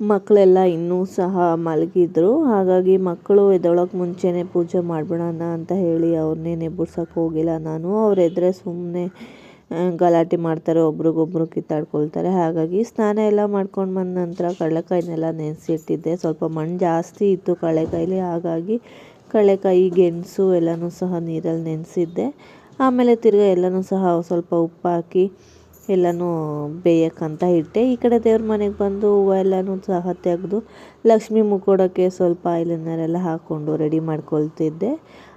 ಮಕ್ಕಳೆಲ್ಲ ಇನ್ನೂ ಸಹ ಮಲಗಿದ್ರು. ಹಾಗಾಗಿ ಮಕ್ಕಳು ಎದ್ದೊಳಕ್ಕೆ ಮುಂಚೆನೇ ಪೂಜೆ ಮಾಡಿಬಿಡೋಣ ಅಂತ ಹೇಳಿ ಅವ್ರನ್ನೇನು ಎಬ್ಬಿಸೋಕೆ ಹೋಗಿಲ್ಲ ನಾನು. ಅವ್ರು ಎದ್ರೆ ಸುಮ್ಮನೆ ಗಲಾಟೆ ಮಾಡ್ತಾರೆ, ಒಬ್ರಿಗೊಬ್ರು ಕಿತ್ತಾಡ್ಕೊಳ್ತಾರೆ. ಹಾಗಾಗಿ ಸ್ನಾನ ಎಲ್ಲ ಮಾಡ್ಕೊಂಡು ಬಂದ ನಂತರ ಕಡಲೆಕಾಯಿನೆಲ್ಲ ನೆನೆಸಿಟ್ಟಿದ್ದೆ. ಸ್ವಲ್ಪ ಮಣ್ಣು ಜಾಸ್ತಿ ಇತ್ತು ಕಡಲೆಕಾಯಲ್ಲಿ ಹಾಗಾಗಿ ಕಡಲೆಕಾಯಿ, ಗೆಣಸು ಎಲ್ಲನೂ ಸಹ ನೀರಲ್ಲಿ ನೆನೆಸಿದ್ದೆ. ಆಮೇಲೆ ತಿರ್ಗಿ ಎಲ್ಲನೂ ಸಹ ಸ್ವಲ್ಪ ಉಪ್ಪು ಹಾಕಿ ಎಲ್ಲನೂ ಬೇಯಕ್ಕಂತ ಇಟ್ಟೆ. ಈ ಕಡೆ ದೇವ್ರ ಮನೆಗೆ ಬಂದು ಹೂವು ಎಲ್ಲನೂ ಸಹ ತೆಗೆದು ಲಕ್ಷ್ಮಿ ಮುಕ್ಕೊಡೋಕ್ಕೆ ಸ್ವಲ್ಪ ಐಲೈನರೆಲ್ಲ ಹಾಕ್ಕೊಂಡು ರೆಡಿ ಮಾಡ್ಕೊಳ್ತಿದ್ದೆ.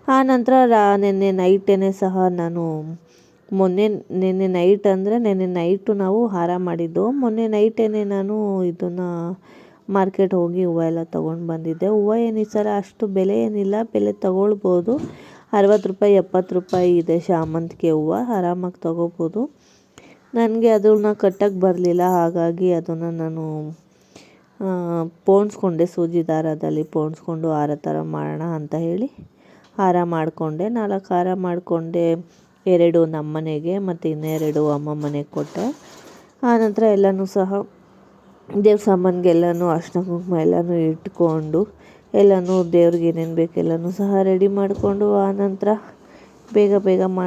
ಆ ನಂತರ ರಾ, ನಿನ್ನೆ ನೈಟೇ ಸಹ ನಾನು ಮೊನ್ನೆ, ನಿನ್ನೆ ನೈಟ್ ಅಂದರೆ ನಿನ್ನೆ ನೈಟು ನಾವು ಹಾರ ಮಾಡಿದ್ದು. ಮೊನ್ನೆ ನೈಟೇ ನಾನು ಇದನ್ನು ಮಾರ್ಕೆಟ್ ಹೋಗಿ ಹೂವು ಎಲ್ಲ ತೊಗೊಂಡು ಬಂದಿದ್ದೆ. ಹೂವು ಏನು ಈ ಅಷ್ಟು ಬೆಲೆ ಏನಿಲ್ಲ. ಬೆಲೆ ತೊಗೊಳ್ಬೋದು. ಅರವತ್ತು ರೂಪಾಯಿ, ಎಪ್ಪತ್ತು ರೂಪಾಯಿ ಇದೆ ಶಾಮಂತಿಗೆ ಹೂವು. ಆರಾಮಾಗಿ ತೊಗೋಬೋದು. ನನಗೆ ಅದನ್ನ ಕಟ್ಟಕ್ಕೆ ಬರಲಿಲ್ಲ, ಹಾಗಾಗಿ ಅದನ್ನು ನಾನು ಪೋಣಿಸ್ಕೊಂಡೆ. ಸೂಜಿ ದಾರದಲ್ಲಿ ಪೋಣಿಸ್ಕೊಂಡು ಹಾರ ಥರ ಮಾಡೋಣ ಅಂತ ಹೇಳಿ ಹಾರ ಮಾಡಿಕೊಂಡೆ. ನಾಲ್ಕು ಹಾರ ಮಾಡಿಕೊಂಡೆ. ಎರಡು ನಮ್ಮ ಮನೆಗೆ ಮತ್ತು ಇನ್ನೆರಡು ಅಮ್ಮ ಮನೆಗೆ ಕೊಟ್ಟೆ. ಆನಂತರ ಎಲ್ಲನೂ ಸಹ ದೇವ್ರ ಸಾಮಾನಿಗೆಲ್ಲನೂ ಅರ್ಶಿನ ಕುಂಕುಮ ಎಲ್ಲನೂ ಇಟ್ಕೊಂಡು ಎಲ್ಲನೂ ದೇವ್ರಿಗೆ ಏನೇನು ಬೇಕು ಎಲ್ಲನೂ ಸಹ ರೆಡಿ ಮಾಡಿಕೊಂಡು ಆನಂತರ ಬೇಗ ಬೇಗ ಮಾ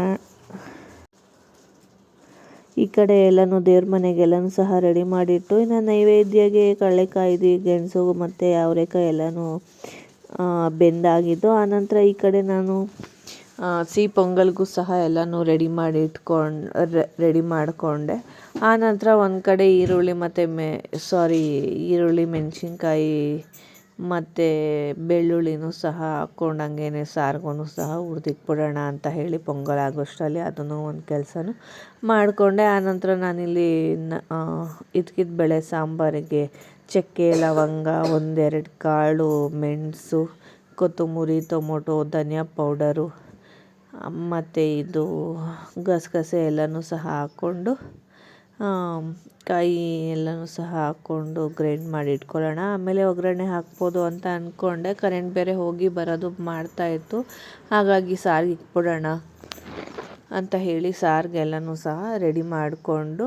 ಈ ಕಡೆ ಎಲ್ಲನೂ ದೇವ್ರ ಮನೆಗೆಲ್ಲನೂ ಸಹ ರೆಡಿ ಮಾಡಿಟ್ಟು, ಇನ್ನು ನೈವೇದ್ಯಗೆ ಕಡಲೆಕಾಯ್ದು ಗೆಣಸು ಮತ್ತು ಅವರೆಕಾಯಿ ಎಲ್ಲನೂ ಬೆಂದಾಗಿದ್ದು ಆನಂತರ ಈ ಕಡೆ ನಾನು ಸಿಹಿ ಪೊಂಗಲ್ಗೂ ಸಹ ಎಲ್ಲನೂ ರೆಡಿ ಮಾಡಿ ಇಟ್ಕೊಂಡು ರೆಡಿ ಮಾಡಿಕೊಂಡೆ. ಆನಂತರ ಒಂದು ಕಡೆ ಈರುಳ್ಳಿ ಮತ್ತು ಮೆ ಸಾರಿ ಈರುಳ್ಳಿ, ಮೆಣಸಿನ್ಕಾಯಿ ಮತ್ತು ಬೆಳ್ಳುಳ್ಳಿನೂ ಸಹ ಹಾಕ್ಕೊಂಡು ಹಂಗೇನೆ ಸಾರಿಗೂ ಸಹ ಹುರ್ದಿಟ್ಬಿಡೋಣ ಅಂತ ಹೇಳಿ ಪೊಂಗಲ್ ಆಗೋಷ್ಟರಲ್ಲಿ ಅದನ್ನು ಒಂದು ಕೆಲಸನೂ ಮಾಡಿಕೊಂಡೆ. ಆನಂತರ ನಾನಿಲ್ಲಿ ನ ಇದ್ಕಿದ ಬೇಳೆ ಸಾಂಬಾರಿಗೆ ಚಕ್ಕೆ, ಲವಂಗ, ಒಂದೆರಡು ಕಾಳು, ಮೆಣಸು, ಕೊತ್ತಂಬರಿ, ಟೊಮೊಟೊ, ಧನಿಯಾ ಪೌಡರು ಮತ್ತು ಇದು ಗಸಗಸೆ ಎಲ್ಲನೂ ಸಹ ಹಾಕ್ಕೊಂಡು ಕಾಯಿ ಎಲ್ಲನೂ ಸಹ ಹಾಕ್ಕೊಂಡು ಗ್ರೈಂಡ್ ಮಾಡಿ ಇಟ್ಕೊಳ್ಳೋಣ. ಆಮೇಲೆ ಒಗ್ಗರಣೆ ಹಾಕ್ಬೋದು ಅಂತ ಅಂದ್ಕೊಂಡೆ ಕರೆಂಟ್ ಬೇರೆ ಹೋಗಿ ಬರೋದು ಮಾಡ್ತಾಯಿತ್ತು ಹಾಗಾಗಿ ಸಾರಿಗೆ ಇಟ್ಬಿಡೋಣ ಅಂತ ಹೇಳಿ ಸಾರಿಗೆಲ್ಲನೂ ಸಹ ರೆಡಿ ಮಾಡಿಕೊಂಡು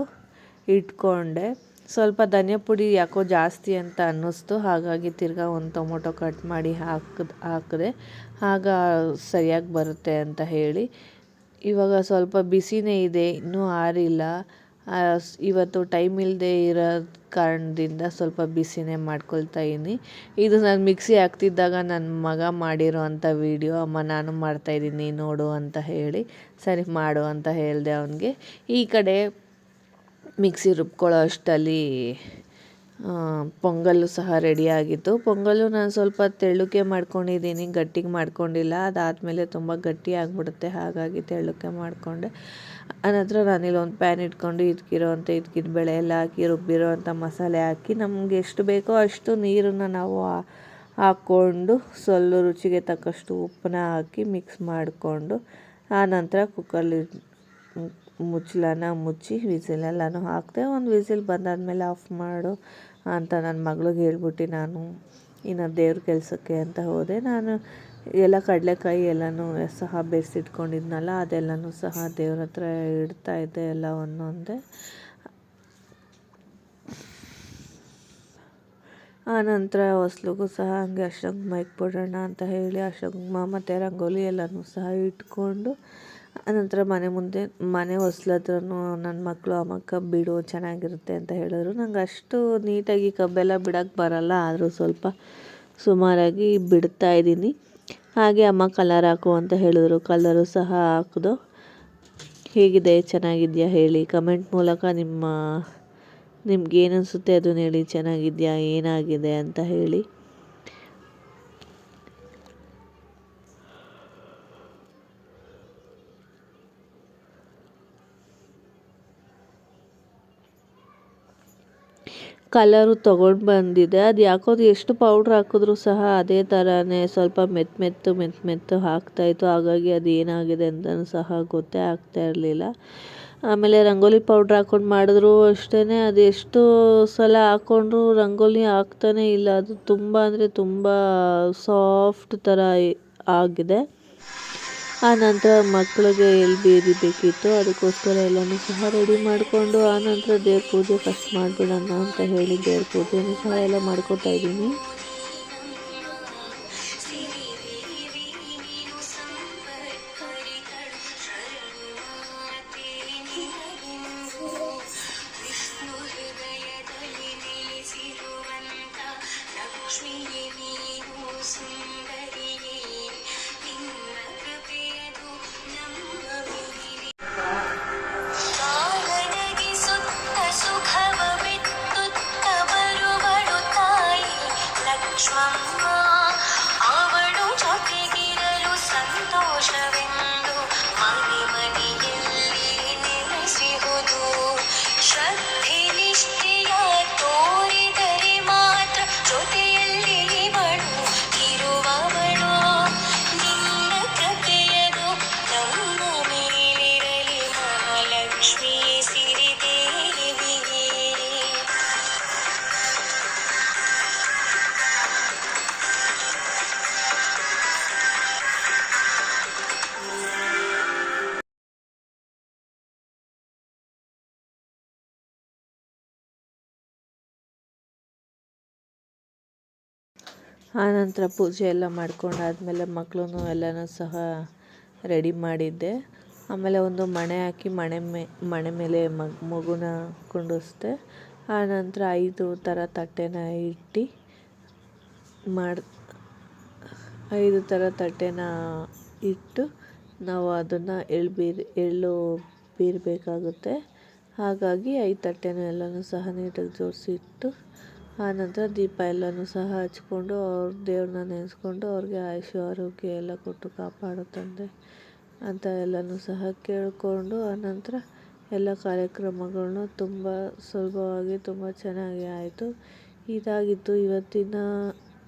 ಇಟ್ಕೊಂಡೆ. ಸ್ವಲ್ಪ ಧನಿಯಾ ಪುಡಿ ಯಾಕೋ ಜಾಸ್ತಿ ಅಂತ ಅನ್ನಿಸ್ತು. ಹಾಗಾಗಿ ತಿರ್ಗಾ ಒಂದು ಟೊಮೊಟೊ ಕಟ್ ಮಾಡಿ ಹಾಕಿದ್, ಹಾಕಿದೆ. ಆಗ ಸರಿಯಾಗಿ ಬರುತ್ತೆ ಅಂತ ಹೇಳಿ. ಇವಾಗ ಸ್ವಲ್ಪ ಬಿಸಿನೇ ಇದೆ, ಇನ್ನೂ ಆರಿಲ್ಲ. ಇವತ್ತು ಟೈಮ್ ಇಲ್ಲದೆ ಇರೋ ಕಾರಣದಿಂದ ಸ್ವಲ್ಪ ಬಿಸಿನೇ ಮಾಡ್ಕೊಳ್ತಾ ಇದ್ದೀನಿ. ಇದು ನಾನು ಮಿಕ್ಸಿ ಹಾಕ್ತಿದ್ದಾಗ ನನ್ನ ಮಗ ಮಾಡಿರೋ ಅಂಥ ವೀಡಿಯೋ ಅಮ್ಮ ನಾನು ಮಾಡ್ತಾಯಿದ್ದೀನಿ ನೋಡು ಅಂತ ಹೇಳಿ. ಸರಿ, ಮಾಡು ಅಂತ ಹೇಳಿದೆ ಅವನಿಗೆ. ಈ ಕಡೆ ಮಿಕ್ಸಿ ರುಬ್ಕೊಳ್ಳೋ ಅಷ್ಟರಲ್ಲಿ ಪೊಂಗಲ್ಲು ಸಹ ರೆಡಿಯಾಗಿತ್ತು ಪೊಂಗಲ್ಲು ನಾನು ಸ್ವಲ್ಪ ತೆಳ್ಳಗೆ ಮಾಡ್ಕೊಂಡಿದ್ದೀನಿ, ಗಟ್ಟಿಗೆ ಮಾಡ್ಕೊಂಡಿಲ್ಲ. ಅದಾದಮೇಲೆ ತುಂಬ ಗಟ್ಟಿ ಆಗಿಬಿಡುತ್ತೆ, ಹಾಗಾಗಿ ತೆಳ್ಳಗೆ ಮಾಡಿಕೊಂಡೆ. ಆನಂತರ ನಾನಿಲ್ಲಿ ಒಂದು ಪ್ಯಾನ್ ಇಟ್ಕೊಂಡು ಇದ್ಕಿರೋ ಅಂಥ ಇದ್ಕಿದ ಬೆಳೆ ಎಲ್ಲ ಹಾಕಿ, ರುಬ್ಬಿರೋ ಅಂಥ ಮಸಾಲೆ ಹಾಕಿ, ನಮ್ಗೆ ಎಷ್ಟು ಬೇಕೋ ಅಷ್ಟು ನೀರನ್ನು ನಾವು ಹಾಕ್ಕೊಂಡು ಸ್ವಲ್ಪ ರುಚಿಗೆ ತಕ್ಕಷ್ಟು ಉಪ್ಪನ್ನ ಹಾಕಿ ಮಿಕ್ಸ್ ಮಾಡಿಕೊಂಡು, ಆನಂತರ ಕುಕ್ಕರ್ಲಿ ಮುಚ್ಚಲನ್ನ ಮುಚ್ಚಿ ವಿಸಿಲೆಲ್ಲನೂ ಹಾಕಿದೆ, ಒಂದು ವಿಸಿಲ್ ಬಂದಾದಮೇಲೆ ಆಫ್ ಮಾಡು. ಅಂತ ನನ್ನ ಮಗಳಿಗೆ ಹೇಳ್ಬಿಟ್ಟು ನಾನು ಇನ್ನು ದೇವ್ರ ಕೆಲಸಕ್ಕೆ ಅಂತ ಹೋದೆ. ನಾನು ಎಲ್ಲ ಕಡಲೆಕಾಯಿ ಎಲ್ಲನೂ ಸಹ ಬೇಯಿಸಿಟ್ಕೊಂಡಿದ್ನಲ್ಲ ಅದೆಲ್ಲನೂ ಸಹ ದೇವ್ರ ಹತ್ರ ಇಡ್ತಾಯಿದ್ದೆ ಎಲ್ಲ ಒಂದೊಂದೇ. ಆನಂತರ ಹೊಸ್ಲಿಗೂ ಸಹ ಹಂಗೆ ಅಶೋಕ್ ಮೈಕ್ ಬಿಡೋಣ ಅಂತ ಹೇಳಿ ಅಶೋಕ್ ಮತ್ತು ರಂಗೋಲಿ ಎಲ್ಲನೂ ಸಹ ಇಟ್ಕೊಂಡು ಆನಂತರ ಮನೆ ಮುಂದೆ, ಮನೆ ಹೊಸ್ಲು ನನ್ನ ಮಕ್ಕಳು ಅಮ್ಮ ಕಬ್ಬು ಬಿಡು, ಚೆನ್ನಾಗಿರುತ್ತೆ ಅಂತ ಹೇಳಿದ್ರು. ನಂಗೆ ಅಷ್ಟು ನೀಟಾಗಿ ಕಬ್ಬೆಲ್ಲ ಬಿಡೋಕ್ಕೆ ಬರಲ್ಲ, ಆದರೂ ಸ್ವಲ್ಪ ಸುಮಾರಾಗಿ ಬಿಡ್ತಾ ಇದ್ದೀನಿ. ಹಾಗೆ ಅಮ್ಮ ಕಲರ್ ಹಾಕು ಅಂತ ಹೇಳಿದ್ರು. ಕಲರು ಸಹ ಹಾಕಿದು. ಹೇಗಿದೆ? ಚೆನ್ನಾಗಿದೆಯಾ ಹೇಳಿ. ಕಮೆಂಟ್ ಮೂಲಕ ನಿಮ್ಮ ನಿಮ್ಗೆ ಏನು ಅನಿಸುತ್ತೆ ಅದನ್ನ ಹೇಳಿ. ಚೆನ್ನಾಗಿದೆಯಾ? ಏನಾಗಿದೆ? ಅಂತ ಹೇಳಿ. ಕಲರು ತೊಗೊಂಡು ಬಂದಿದೆ. ಅದು ಯಾಕೋ ಎಷ್ಟು ಪೌಡ್ರ್ ಹಾಕಿದ್ರು ಸಹ ಅದೇ ಥರನೇ ಸ್ವಲ್ಪ ಮೆತ್ತ ಮೆತ್ತು ಮೆತ್ತ ಮೆತ್ತು ಆಗ್ತಾಯಿತ್ತು ಹಾಗಾಗಿ ಅದು ಏನಾಗಿದೆ ಅಂತಲೂ ಸಹ ಗೊತ್ತೇ ಆಗ್ತಾ ಇರಲಿಲ್ಲ. ಆಮೇಲೆ ರಂಗೋಲಿ ಪೌಡ್ರ್ ಹಾಕ್ಕೊಂಡು ಮಾಡಿದ್ರು ಅಷ್ಟೇ ಅದು ಎಷ್ಟು ಸಲ ಹಾಕ್ಕೊಂಡ್ರು ರಂಗೋಲಿ ಆಗ್ತಾನೇ ಇಲ್ಲ. ಅದು ತುಂಬ ಅಂದರೆ ತುಂಬ ಸಾಫ್ಟ್ ಥರ ಆಗಿದೆ. ಆ ನಂತರ ಮಕ್ಕಳಿಗೆ ಎಲ್ಲಿ ಬೇರೆ ಬೇಕಿತ್ತು. ಅದಕ್ಕೋಸ್ಕರ ಎಲ್ಲನೂ ಸಹ ರೆಡಿ ಮಾಡಿಕೊಂಡು ಆ ನಂತರ ದೇವ್ರ ಪೂಜೆ ಫಸ್ಟ್ ಮಾಡಿಬಿಡೋಣ ಅಂತ ಹೇಳಿ ದೇವ್ರ ಪೂಜೆನೂ ಸಹ ಎಲ್ಲ ಮಾಡ್ಕೊತಾ ಇದ್ದೀನಿ. ಆನಂತರ ಪೂಜೆ ಎಲ್ಲ ಮಾಡ್ಕೊಂಡಾದ್ಮೇಲೆ ಮಕ್ಳೂ ಎಲ್ಲನೂ ಸಹ ರೆಡಿ ಮಾಡಿದ್ದೆ. ಆಮೇಲೆ ಒಂದು ಮಣೆ ಹಾಕಿ ಮಣೆ ಮೇ, ಮಣೆ ಮೇಲೆ ಮಗ್ ಮಗುನ ಕುಂಡಿಸ್ದೆ. ಆನಂತರ ಐದು ಥರ ತಟ್ಟೆನ ಇಟ್ಟು ಮಾಡಿ, ಐದು ಥರ ತಟ್ಟೆನ ಇಟ್ಟು ನಾವು ಅದನ್ನು ಎಳ್ಳು ಬೀರ್, ಎಳ್ಳು ಬೀರಬೇಕಾಗುತ್ತೆ. ಹಾಗಾಗಿ ಐದು ತಟ್ಟೆನ ಎಲ್ಲನೂ ಸಹ ನೀಟಾಗಿ ಜೋಡಿಸಿಟ್ಟು ಆನಂತರ ದೀಪ ಎಲ್ಲನೂ ಸಹ ಹಚ್ಕೊಂಡು ಅವ್ರ ದೇವ್ರನ್ನ ನೆನೆಸ್ಕೊಂಡು ಅವ್ರಿಗೆ ಆಯುಷ್ಯ, ಆರೋಗ್ಯ ಎಲ್ಲ ಕೊಟ್ಟು ಕಾಪಾಡು ತಂದೆ ಅಂತ ಎಲ್ಲನೂ ಸಹ ಕೇಳಿಕೊಂಡು ಆನಂತರ ಎಲ್ಲ ಕಾರ್ಯಕ್ರಮಗಳನ್ನೂ ತುಂಬ ಸುಲಭವಾಗಿ, ತುಂಬ ಚೆನ್ನಾಗಿ ಆಯಿತು. ಇದಾಗಿತ್ತು ಇವತ್ತಿನ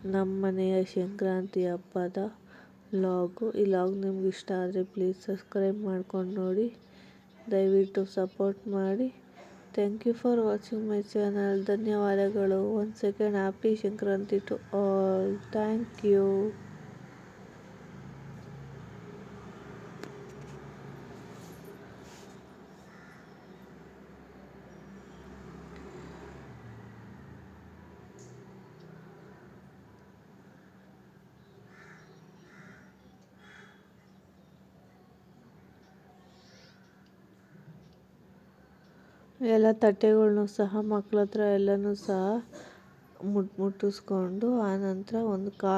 ನಮ್ಮನೆಯ ಸಂಕ್ರಾಂತಿ ಹಬ್ಬದ ಲಾಗು. ಈ ಲಾಗ್ ನಿಮ್ಗೆ ಇಷ್ಟ ಆದರೆ ಪ್ಲೀಸ್ ಸಬ್ಸ್ಕ್ರೈಬ್ ಮಾಡ್ಕೊಂಡು ನೋಡಿ. ದಯವಿಟ್ಟು ಸಪೋರ್ಟ್ ಮಾಡಿ. Thank you for watching my channel ಧನ್ಯವಾದಗಳು. One second happy Sankranti to all thank you ಎಲ್ಲ ತಟ್ಟೆಗಳನ್ನು ಸಹ ಮಕ್ಳ ಹತ್ರ ಎಲ್ಲನೂ ಸಹ ಮುಟ್, ಮುಟ್ಟಿಸ್ಕೊಂಡು ಆನಂತರ ಒಂದು ಕಾ,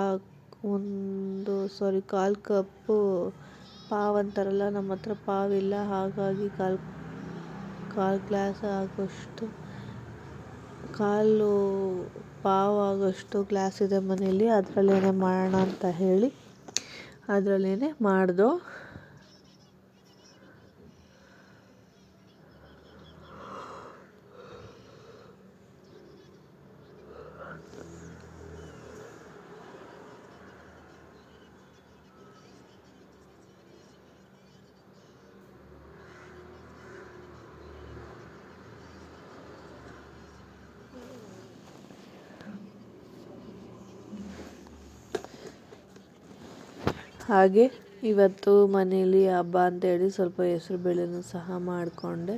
ಒಂದು ಸಾರಿ ಕಾಲು ಕಪ್ಪು ಪಾವು ಅಂತಾರಲ್ಲ ನಮ್ಮ ಹತ್ರ ಪಾವಿಲ್ಲ. ಹಾಗಾಗಿ ಕಾಲು ಕಾಲು ಗ್ಲಾಸ್ ಆಗೋಷ್ಟು, ಕಾಲು ಪಾವು ಆಗೋಷ್ಟು ಗ್ಲಾಸ್ ಇದೆ ಮನೇಲಿ ಅದರಲ್ಲೇನೆ ಮಾಡೋಣ ಅಂತ ಹೇಳಿ, ಅದರಲ್ಲೇನೆ ಮಾಡ್ದೋ ಹಾಗೆ ಇವತ್ತು ಮನೇಲಿ ಹಬ್ಬ ಅಂತೇಳಿ ಸ್ವಲ್ಪ ಹೆಸ್ರು ಬೇಳೆನೂ ಸಹ ಮಾಡಿಕೊಂಡೆ.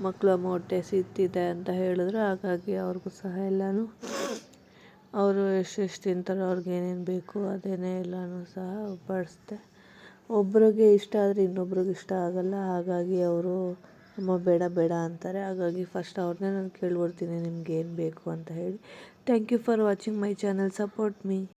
ಮಕ್ಕಳು ಹೊಟ್ಟೆ ಸಿತ್ತಿದೆ ಅಂತ ಹೇಳಿದ್ರು. ಹಾಗಾಗಿ ಅವ್ರಿಗೂ ಸಹ ಎಲ್ಲನೂ ಅವರು ಎಷ್ಟೆಷ್ಟು ತಿಂತಾರೋ ಅವ್ರಿಗೆ ಏನೇನು ಬೇಕು ಅದೇನೇ ಎಲ್ಲನೂ ಸಹ ಬಡಿಸ್ದೆ. ಒಬ್ಬರಿಗೆ ಇಷ್ಟ ಆದರೆ ಇನ್ನೊಬ್ರಿಗೆ ಇಷ್ಟ ಆಗಲ್ಲ. ಹಾಗಾಗಿ ಅವರು, ಅಮ್ಮ, ಬೇಡ ಬೇಡ ಅಂತಾರೆ. ಹಾಗಾಗಿ ಫಸ್ಟ್ ಅವ್ರನ್ನೇ ನಾನು ಕೇಳ್ಬಿಡ್ತೀನಿ, ನಿಮ್ಗೆ ಏನು ಬೇಕು? ಅಂತ ಹೇಳಿ. Thank you for watching my channel support me